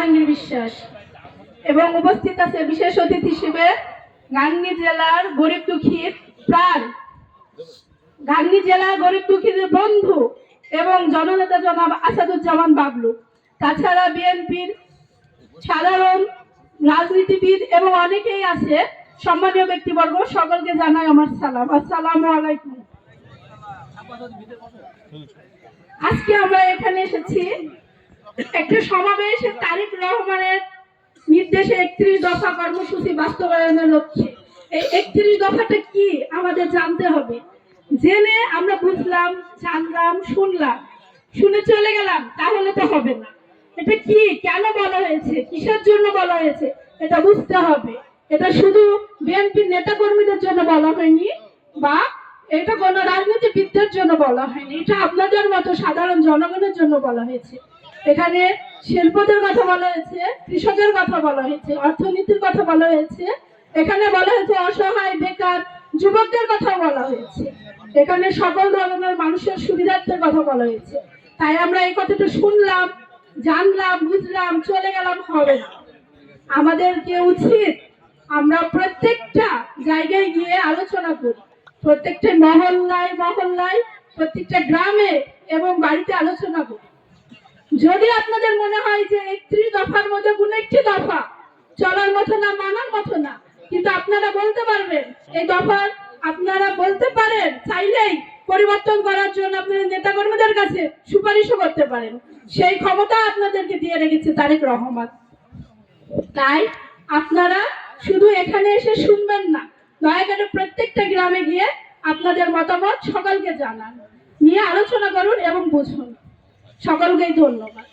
জাহাঙ্গীর বিশ্বাস। এবং উপস্থিত আছে বিশেষ অতিথি হিসেবে গাঙ্গী জেলার গরিব দুঃখীর প্রাণ। গাঙ্গী জেলার গরিব দুঃখীর বন্ধু এবং জননেতা জনাব আসাদুজ্জামান বাবলু। তাছাড়া বিএনপির সাধারণ রাজনীতিবিদ এবং অনেকেই আছে, সম্মানীয় ব্যক্তিবর্গ, সকলকে জানাই আমার সালাম। আসসালামু আলাইকুম। আজকে আমরা এখানে এসেছি একটা সমাবেশ তারিক রহমানের নির্দেশে একত্রিশ দফা কর্মসূচি বাস্তবায়নের লক্ষ্যে। এই একত্রিশ দফাটা কি? আমাদের জানতে হবে। জেনে আমরা বুঝলাম, জানলাম, শুনলাম। শুনে চলে গেলাম, তাহলে তো হবে না। এটা কি? কেন বলা হয়েছে? কিসের জন্য বলা হয়েছে? এটা বুঝতে হবে। এটা শুধু বিএনপির নেতা কর্মীদের জন্য বলা হয়নি বা এটা কোন রাজনীতিবিদদের জন্য বলা হয়নি। এটা আপনাদের মতো সাধারণ জনগণের জন্য বলা হয়েছে। এখানে শিল্পদের কথা বলা হয়েছে, কৃষকের কথা বলা হয়েছে, অর্থনীতির কথা বলা হয়েছে। এখানে বলা হয়েছে অসহায়, বেকার যুবকদের কথা বলা হয়েছে। এখানে সকল ধরনের মানুষের সুবিধার্থের কথা বলা হয়েছে। তাই আমরা এই কথাটা শুনলাম, জানলাম, বুঝলাম, চলে গেলাম, হবে না। আমাদেরকে উচিত আমরা প্রত্যেকটা জায়গায় গিয়ে আলোচনা করি? প্রত্যেকটা মহল্লায় মহল্লায়, প্রত্যেকটা গ্রামে এবং যদি আপনাদের মনে হয় যে একত্রিশ দফার মধ্যে কোনো একটি দফা চলার মতো না, মানার মতো না, কিন্তু আপনারা বলতে পারবেন, এই দফার আপনারা বলতে পারেন, চাইলেই পরিবর্তন করার জন্য আপনাদের নেতাকর্মীদের কাছে সুপারিশও করতে পারেন। সেই ক্ষমতা আপনাদেরকে দিয়ে রেখেছে তারেক রহমান। তাই আপনারা শুধু এখানে এসে শুনবেন না, দয়া করে প্রত্যেকটা গ্রামে গিয়ে আপনাদের মতামত সকলকে জানান, নিয়ে আলোচনা করুন এবং বুঝুন। সকলকেই ধন্যবাদ।